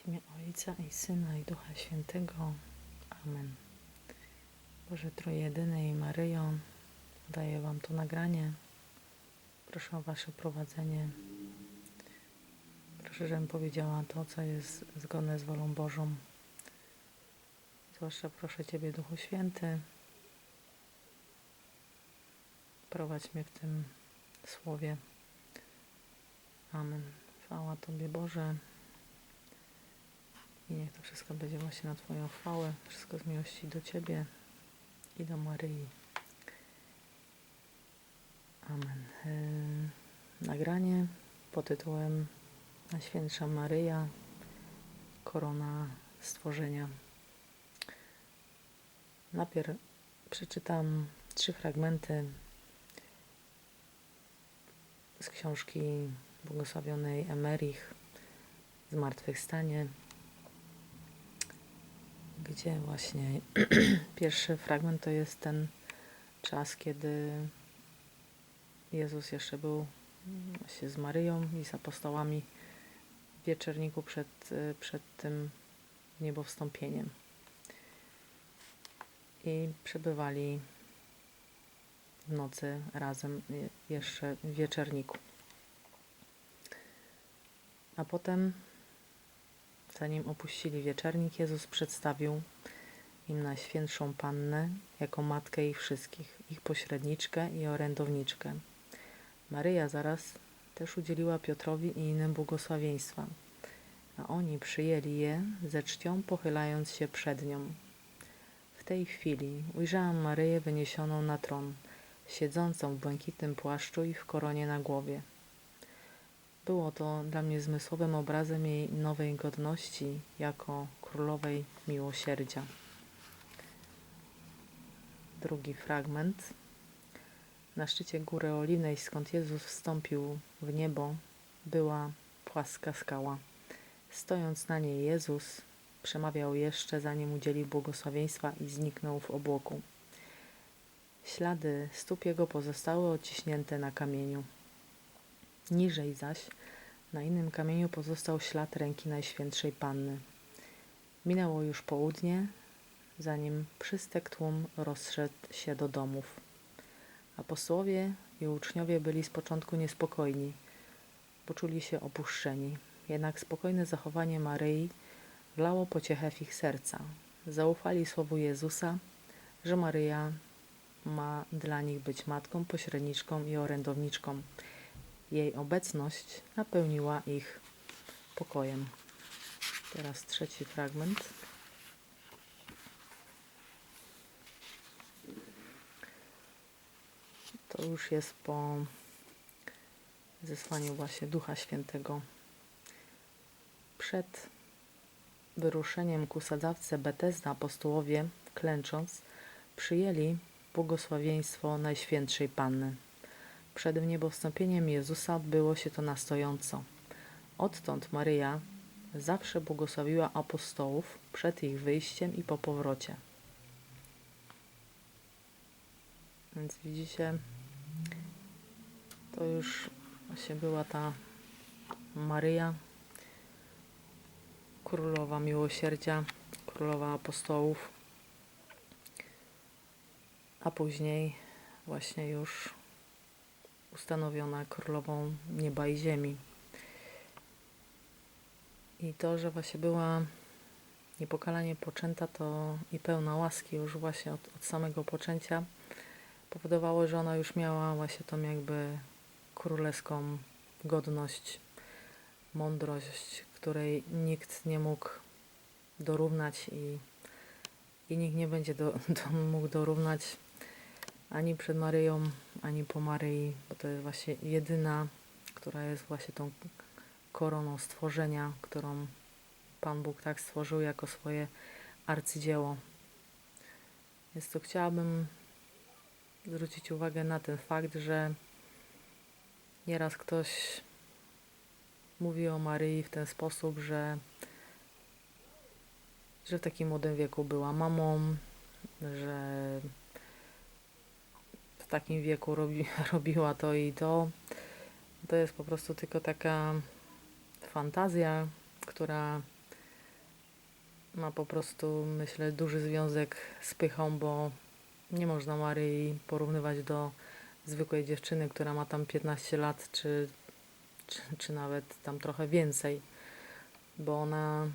W imię Ojca i Syna i Ducha Świętego. Amen. Boże Trójjedyny i Maryjo, daję Wam to nagranie. Proszę o Wasze prowadzenie. Proszę, żebym powiedziała to, co jest zgodne z wolą Bożą. Zwłaszcza proszę Ciebie, Duchu Święty, prowadź mnie w tym słowie. Amen. Chwała Tobie, Boże. I niech to wszystko będzie właśnie na Twoją chwałę. Wszystko z miłości do Ciebie i do Maryi. Amen. Yy, nagranie pod tytułem Najświętsza Maryja, korona stworzenia. Najpierw przeczytam trzy fragmenty z książki błogosławionej Emerich Zmartwychwstanie, gdzie właśnie pierwszy fragment to jest ten czas, kiedy Jezus jeszcze był właśnie z Maryją i z apostołami w wieczorniku przed, przed tym niebowstąpieniem. I przebywali w nocy razem jeszcze w wieczorniku. A potem, zanim opuścili wieczernik, Jezus przedstawił im Najświętszą Pannę jako matkę ich wszystkich, ich pośredniczkę i orędowniczkę. Maryja zaraz też udzieliła Piotrowi i innym błogosławieństwa, a oni przyjęli je ze czcią, pochylając się przed nią. W tej chwili ujrzałam Maryję wyniesioną na tron, siedzącą w błękitnym płaszczu i w koronie na głowie. Było to dla mnie zmysłowym obrazem jej nowej godności jako królowej miłosierdzia. Drugi fragment. Na szczycie góry Oliwnej, skąd Jezus wstąpił w niebo, była płaska skała. Stojąc na niej Jezus przemawiał jeszcze, zanim udzielił błogosławieństwa i zniknął w obłoku. Ślady stóp jego pozostały odciśnięte na kamieniu. Niżej zaś, na innym kamieniu pozostał ślad ręki Najświętszej Panny. Minęło już południe, zanim przystek tłum rozszedł się do domów. Apostołowie i uczniowie byli z początku niespokojni, poczuli się opuszczeni. Jednak spokojne zachowanie Maryi wlało pociechę w ich serca. Zaufali słowu Jezusa, że Maryja ma dla nich być matką, pośredniczką i orędowniczką. Jej obecność napełniła ich pokojem. Teraz trzeci fragment. To już jest po zesłaniu właśnie Ducha Świętego. Przed wyruszeniem ku sadzawce Betesda apostołowie, klęcząc, przyjęli błogosławieństwo Najświętszej Panny. Przed niebowstąpieniem Jezusa odbyło się to na stojąco. Odtąd Maryja zawsze błogosławiła apostołów przed ich wyjściem i po powrocie. Więc widzicie, to już właśnie była ta Maryja, królowa miłosierdzia, królowa apostołów, a później właśnie już ustanowiona królową nieba i ziemi. I to, że właśnie była niepokalanie poczęta, to i pełna łaski już właśnie od, od samego poczęcia powodowało, że ona już miała właśnie tą jakby królewską godność, mądrość, której nikt nie mógł dorównać i, i nikt nie będzie do, do, mógł dorównać ani przed Maryją, ani po Maryi, bo to jest właśnie jedyna, która jest właśnie tą koroną stworzenia, którą Pan Bóg tak stworzył jako swoje arcydzieło. Więc to chciałabym zwrócić uwagę na ten fakt, że nieraz ktoś mówi o Maryi w ten sposób, że, że w takim młodym wieku była mamą, że takim wieku robi, robiła to i to. To jest po prostu tylko taka fantazja, która ma po prostu, myślę, duży związek z pychą, bo nie można Maryi porównywać do zwykłej dziewczyny, która ma tam 15 lat, czy, czy, czy nawet tam trochę więcej, bo ona,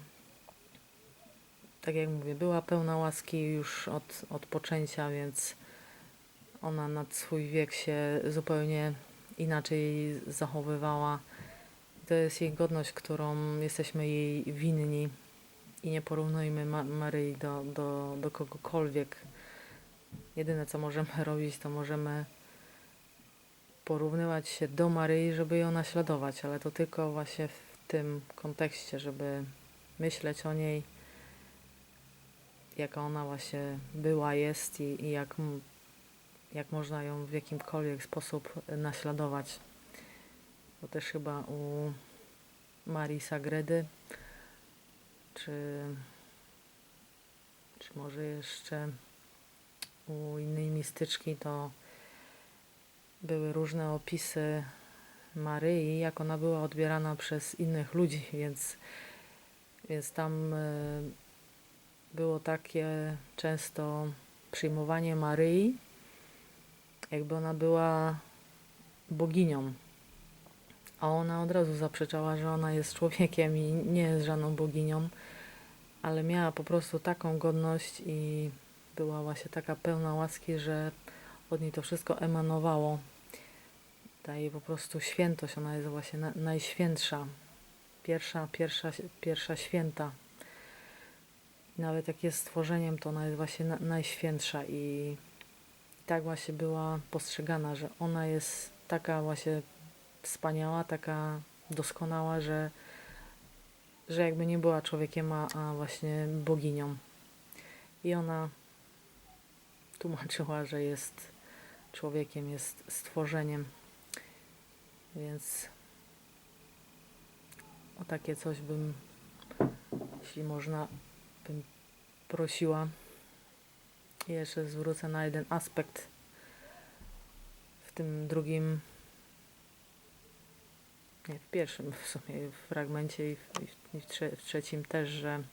tak jak mówię, była pełna łaski już od, od poczęcia, więc ona nad swój wiek się zupełnie inaczej zachowywała. To jest jej godność, którą jesteśmy jej winni i nie porównujmy Ma- Maryi do, do, do kogokolwiek. Jedyne, co możemy robić, to możemy porównywać się do Maryi, żeby ją naśladować, ale to tylko właśnie w tym kontekście, żeby myśleć o niej, jaka ona właśnie była, jest i, i jak, jak można ją w jakimkolwiek sposób naśladować. Bo też chyba u Marii Sagredy, czy, czy może jeszcze u innej mistyczki, to były różne opisy Maryi, jak ona była odbierana przez innych ludzi, więc, więc tam e, było takie często przyjmowanie Maryi, jakby ona była boginią. A ona od razu zaprzeczała, że ona jest człowiekiem i nie jest żadną boginią, ale miała po prostu taką godność i była właśnie taka pełna łaski, że od niej to wszystko emanowało. Ta jej po prostu świętość, ona jest właśnie na, najświętsza. Pierwsza, pierwsza, pierwsza święta. Nawet jak jest stworzeniem, to ona jest właśnie na, najświętsza i tak właśnie była postrzegana, że ona jest taka właśnie wspaniała, taka doskonała, że, że jakby nie była człowiekiem, a, właśnie boginią. I ona tłumaczyła, że jest człowiekiem, jest stworzeniem. Więc o takie coś bym, jeśli można, bym prosiła. Jeszcze zwrócę na jeden aspekt w tym drugim, nie, w pierwszym w sumie fragmencie w, i w, i w, trze, w trzecim też, że,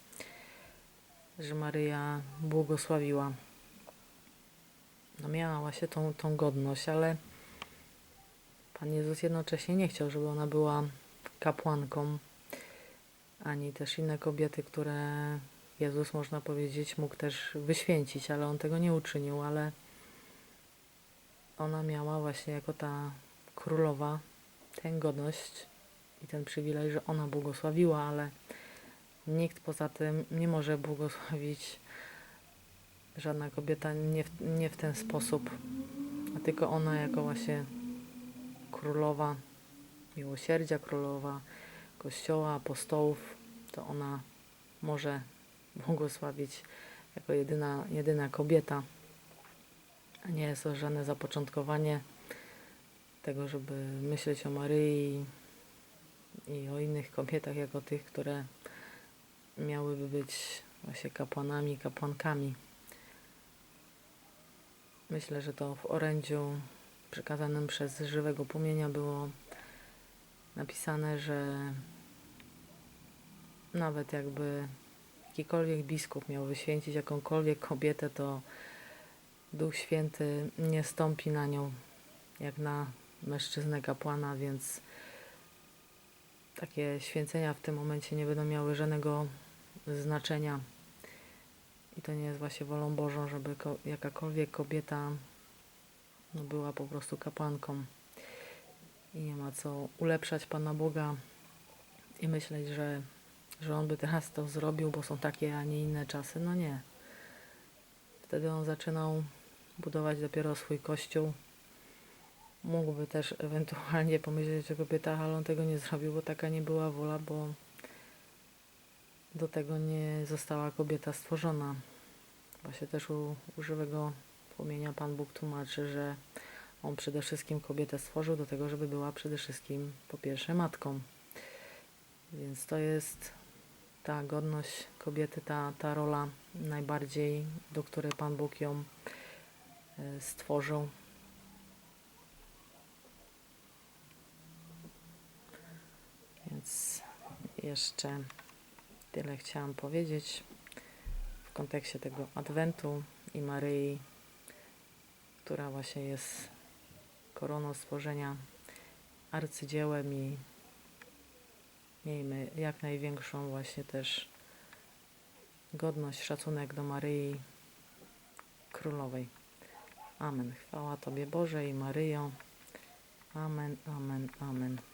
że Maryja błogosławiła. No miała właśnie tą, tą godność, ale Pan Jezus jednocześnie nie chciał, żeby ona była kapłanką, ani też inne kobiety, które Jezus, można powiedzieć, mógł też wyświęcić, ale on tego nie uczynił, ale ona miała właśnie jako ta królowa tę godność i ten przywilej, że ona błogosławiła, ale nikt poza tym nie może błogosławić. Żadna kobieta nie w, nie w ten sposób, a tylko ona jako właśnie królowa miłosierdzia, królowa kościoła, apostołów, to ona może błogosławić jako jedyna, jedyna kobieta, a nie jest to żadne zapoczątkowanie tego, żeby myśleć o Maryi i o innych kobietach jako tych, które miałyby być właśnie kapłanami, kapłankami. Myślę, że to w orędziu przekazanym przez żywego płomienia było napisane, że nawet jakby jakikolwiek biskup miał wyświęcić jakąkolwiek kobietę, to Duch Święty nie stąpi na nią jak na mężczyznę kapłana, więc takie święcenia w tym momencie nie będą miały żadnego znaczenia. I to nie jest właśnie wolą Bożą, żeby ko jakakolwiek kobieta no, była po prostu kapłanką. I nie ma co ulepszać Pana Boga i myśleć, że, że On by teraz to zrobił, bo są takie, a nie inne czasy. No nie. Wtedy On zaczynał budować dopiero swój kościół. Mógłby też ewentualnie pomyśleć o kobietach, ale On tego nie zrobił, bo taka nie była wola, bo do tego nie została kobieta stworzona. Właśnie też u, u żywego płomienia Pan Bóg tłumaczy, że On przede wszystkim kobietę stworzył do tego, żeby była przede wszystkim po pierwsze matką. Więc to jest ta godność kobiety, ta, ta rola najbardziej, do której Pan Bóg ją e, stworzył. Więc jeszcze tyle chciałam powiedzieć. w kontekście tego Adwentu i Maryi, która właśnie jest koroną stworzenia, arcydziełem i miejmy jak największą właśnie też godność, szacunek do Maryi Królowej. Amen. Chwała Tobie Boże i Maryjo. Amen, amen, amen.